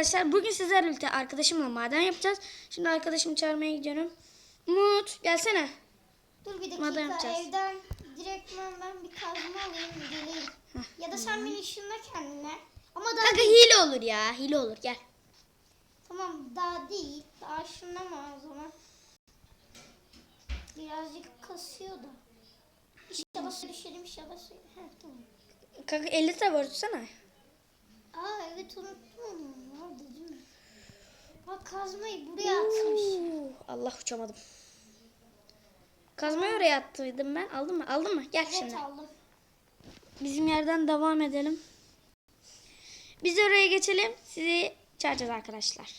arkadaşlar. Bugün sizlerle birlikte arkadaşımla maden yapacağız. Şimdi arkadaşımı çağırmaya gidiyorum. Umut gelsene. Dur bir Maden dakika yapacağız. evden direktmen ben bir kazma alayım geleyim. Ya da sen beni ışınla kendine. Ama daha Kanka değil. hile olur ya. Hile olur gel. Tamam daha değil. Daha ışınlama o zaman. Birazcık kasıyor da. İnşallah su düşelim inşallah su. Heh, tamam. Kanka 50 tane tutsana. Aa evet unuttum onu. Bak kazmayı buraya atmış. Oo, Allah uçamadım. Kazmayı oraya attıydım ben. Aldın mı? Aldın mı? Gel Evet şimdi. aldım. Bizim yerden devam edelim. Biz oraya geçelim. Sizi çağıracağız arkadaşlar.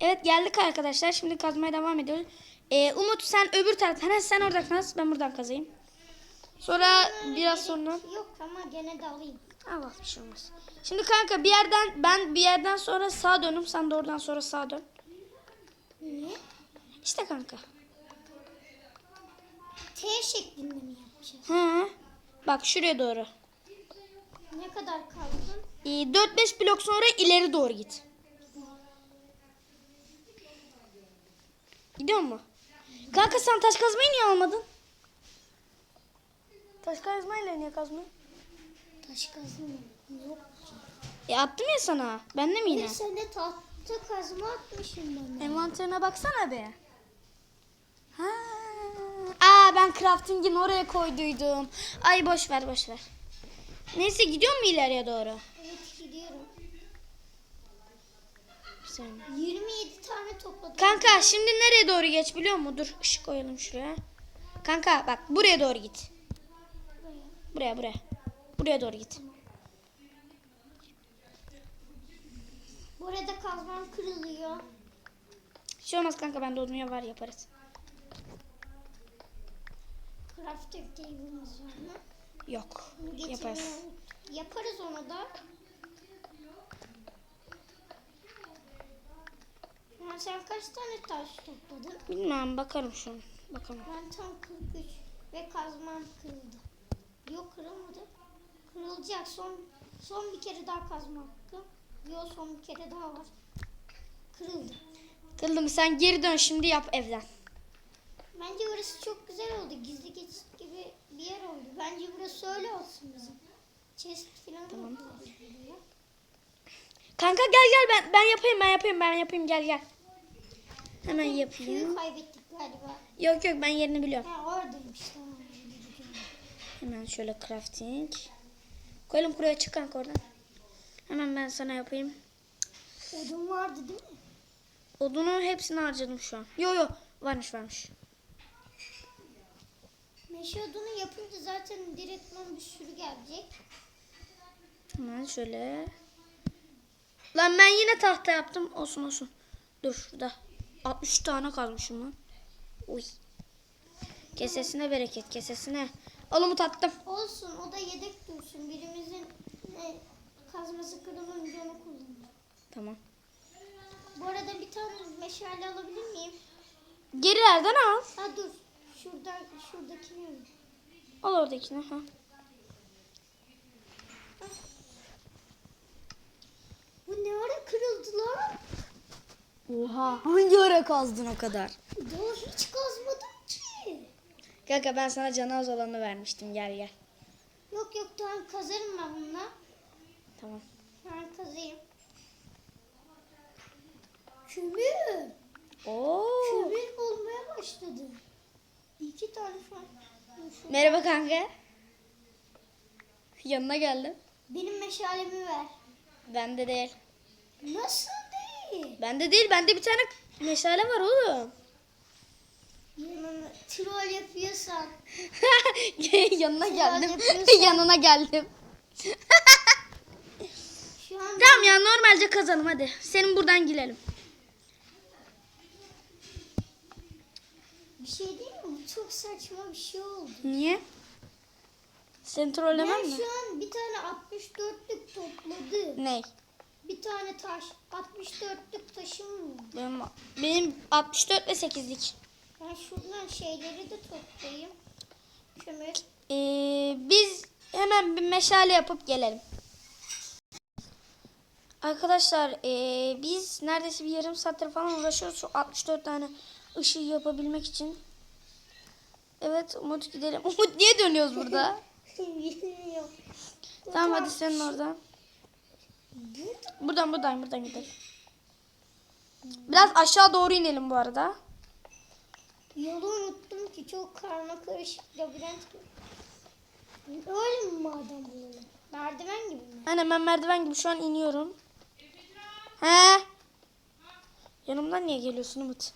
Evet geldik arkadaşlar. Şimdi kazmaya devam ediyoruz. Ee, Umut sen öbür taraftan. Ha, sen oradan kaz. Ben buradan kazayım. Sonra biraz sonra. Yok ama gene de alayım. Allah bir şey olmaz. Şimdi kanka bir yerden ben bir yerden sonra sağa dönüm. Sen de oradan sonra sağa dön. Ne? İşte kanka. T şeklinde mi yapacağız? Hı. Bak şuraya doğru. Ne kadar kaldın? Ee, 4-5 blok sonra ileri doğru git. Gidiyor mu? Kanka sen taş kazmayı niye almadın? Taş kazmayla niye kazmıyorsun? Taş kazma? Yok. E attım ya sana. Ben de mi yine? Bir sene tahta kazma atmışım bana. Envanterine baksana be. Ha. Aa ben crafting'in oraya koyduydum. Ay boş ver boş ver. Neyse gidiyor mu ileriye doğru? Evet gidiyorum. Bir saniye. 27 tane topladım. Kanka şimdi nereye doğru geç biliyor musun? Dur ışık koyalım şuraya. Kanka bak buraya doğru git. Buraya. Buraya buraya. Doğru git. Bu arada kazmam kırılıyor. Şey olmaz kanka bende odun var yaparız. Crafting table'ımız var mı? Yok getirmeyi yaparız. Yaparız onu da. Ya sen kaç tane taş topladın? Bilmem bakarım şu an. Bakalım. Ben tam 43 ve kazmam kırıldı. Yok kırılmadı. Kırılacak. Son son bir kere daha kazma hakkım. Yok son bir kere daha var. Kırıldı. Kıldım sen geri dön şimdi yap evden. Bence burası çok güzel oldu. Gizli geçit gibi bir yer oldu. Bence burası öyle olsun bizim. Chest falan tamam. Kanka gel gel ben ben yapayım ben yapayım ben yapayım gel gel. Hemen yapayım. Köyü kaybettik galiba. Yok yok ben yerini biliyorum. Ha oradaymış tamam. Hemen şöyle crafting. Koyalım buraya çık kanka oradan. Hemen ben sana yapayım. Odun vardı değil mi? Odunu hepsini harcadım şu an. Yo yo varmış varmış. Meşe odunu yapınca zaten direktman bir sürü gelecek. Hemen şöyle. Lan ben yine tahta yaptım. Olsun olsun. Dur şurada. 63 tane kalmışım lan. Uy. Kesesine bereket kesesine. Al Umut attım. Olsun o da yedek dursun. Birimizin e, kazması kırılınca onu kullanır. Tamam. Bu arada bir tane meşale alabilir miyim? Gerilerden al. Ha dur. Şuradan şuradakini alayım. Al oradakini. Ha. Bu ne ara kırıldı lan? Oha. Hangi ara kazdın o kadar? Daha hiç. Kanka ben sana canı az olanı vermiştim. Gel gel. Yok yok tamam kazarım ben bununla. Tamam. Ben kazayım. Kömür. Oo. Kömür olmaya başladı. İki tane falan. Merhaba kanka. Yanına geldim. Benim meşalemi ver. Bende değil. Nasıl değil? Bende değil. Bende bir tane meşale var oğlum. Yanına troll yapıyorsan. Yanına geldim. Yanına geldim. Tamam ya normalce kazalım hadi. Senin buradan girelim. bir şey değil mi? Bu çok saçma bir şey oldu. Niye? Seni trollemem Ben mi? şu an bir tane 64'lük topladım. Ney? Bir tane taş. 64'lük taşım var. Benim, benim 64 ve 8'lik. Ben şuradan şeyleri de toplayayım. Kömür. Ee, biz hemen bir meşale yapıp gelelim. Arkadaşlar eee, biz neredeyse bir yarım saattir falan uğraşıyoruz şu 64 tane ışığı yapabilmek için. Evet Umut gidelim. Umut niye dönüyoruz burada? Bilmiyorum. tamam hadi senin oradan. Buradan buradan buradan gidelim. Biraz aşağı doğru inelim bu arada. Yolu unuttum ki çok karma karışık labirent gibi. Öyle mi madem bulalım? Merdiven gibi mi? Aynen ben merdiven gibi şu an iniyorum. He? Yanımdan niye geliyorsun Umut?